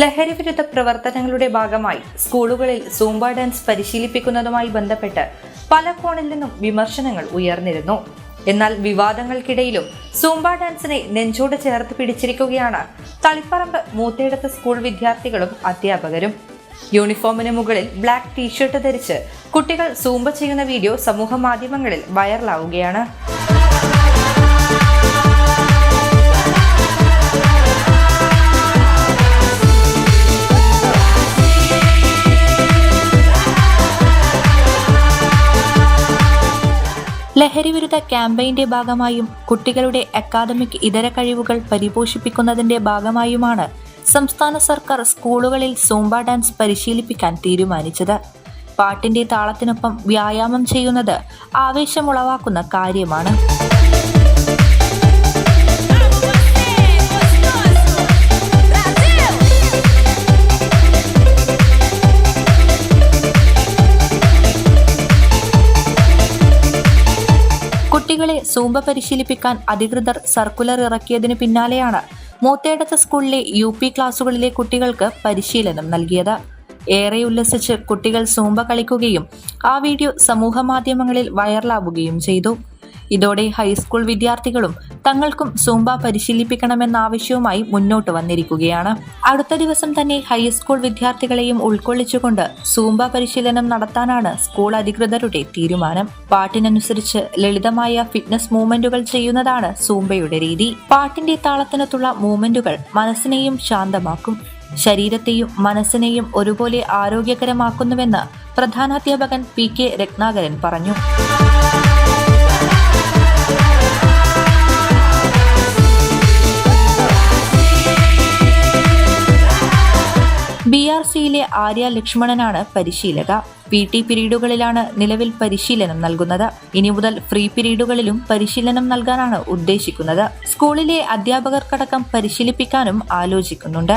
ലഹരിവിരുദ്ധ പ്രവർത്തനങ്ങളുടെ ഭാഗമായി സ്കൂളുകളിൽ സൂംബ ഡാൻസ് പരിശീലിപ്പിക്കുന്നതുമായി ബന്ധപ്പെട്ട് പല കോണിൽ നിന്നും വിമർശനങ്ങൾ ഉയർന്നിരുന്നു. എന്നാൽ വിവാദങ്ങൾക്കിടയിലും സൂംബ ഡാൻസിനെ നെഞ്ചോട് ചേർത്ത് പിടിച്ചിരിക്കുകയാണ് തളിപ്പറമ്പ് മൂത്തേടത്ത് സ്കൂൾ വിദ്യാർത്ഥികളും അധ്യാപകരും. യൂണിഫോമിന് മുകളിൽ ബ്ലാക്ക് ടീഷർട്ട് ധരിച്ച് കുട്ടികൾ സൂംബ ചെയ്യുന്ന വീഡിയോ സമൂഹ മാധ്യമങ്ങളിൽ വൈറലാവുകയാണ്. ലഹരിവിരുദ്ധ ക്യാമ്പയിന്റെ ഭാഗമായും കുട്ടികളുടെ അക്കാദമിക് ഇതര കഴിവുകൾ പരിപോഷിപ്പിക്കുന്നതിന്റെ ഭാഗമായുമാണ് സംസ്ഥാന സർക്കാർ സ്കൂളുകളിൽ സൂംബ ഡാൻസ് പരിശീലിപ്പിക്കാൻ തീരുമാനിച്ചത്. പാട്ടിന്റെ താളത്തിനൊപ്പം വ്യായാമം ചെയ്യുന്നത് ആവേശമുളവാക്കുന്ന കാര്യമാണ്. സൂംബ പരിശീലിപ്പിക്കാൻ അധികൃതർ സർക്കുലർ ഇറക്കിയതിന് പിന്നാലെയാണ് മൂത്തേടത്ത് സ്കൂളിലെ യു പി ക്ലാസുകളിലെ കുട്ടികൾക്ക് പരിശീലനം നൽകിയത്. ഏറെ ഉല്ലസിച്ച് കുട്ടികൾ സൂമ്പ കളിക്കുകയും ആ വീഡിയോ സമൂഹ മാധ്യമങ്ങളിൽ വൈറലാവുകയും ചെയ്തു. ഇതോടെ ഹൈസ്കൂൾ വിദ്യാർത്ഥികളും തങ്ങൾക്കും സൂംബ പരിശീലിപ്പിക്കണമെന്ന ആവശ്യവുമായി മുന്നോട്ട് വന്നിരിക്കുകയാണ്. അടുത്ത ദിവസം തന്നെ ഹൈസ്കൂൾ വിദ്യാർത്ഥികളെയും ഉൾക്കൊള്ളിച്ചുകൊണ്ട് സൂംബ പരിശീലനം നടത്താനാണ് സ്കൂൾ അധികൃതരുടെ തീരുമാനം. പാട്ടിനനുസരിച്ച് ലളിതമായ ഫിറ്റ്നസ് മൂവ്മെന്റുകൾ ചെയ്യുന്നതാണ് സൂംബയുടെ രീതി. പാട്ടിന്റെ താളത്തിനത്തുള്ള മൂവ്മെന്റുകൾ മനസ്സിനെയും ശാന്തമാക്കും. ശരീരത്തെയും മനസ്സിനെയും ഒരുപോലെ ആരോഗ്യകരമാക്കുന്നുവെന്ന് പ്രധാനാധ്യാപകൻ പി കെ രത്നാകരൻ പറഞ്ഞു. സിയിലെ ആര്യ ലക്ഷ്മണനാണ് പരിശീലക. പി ടി പിരീഡുകളിലാണ് നിലവിൽ പരിശീലനം നൽകുന്നത്. ഇനി മുതൽ ഫ്രീ പിരീഡുകളിലും പരിശീലനം നൽകാനാണ് ഉദ്ദേശിക്കുന്നത്. സ്കൂളിലെ അധ്യാപകർക്കടക്കം പരിശീലിപ്പിക്കാനും ആലോചിക്കുന്നുണ്ട്.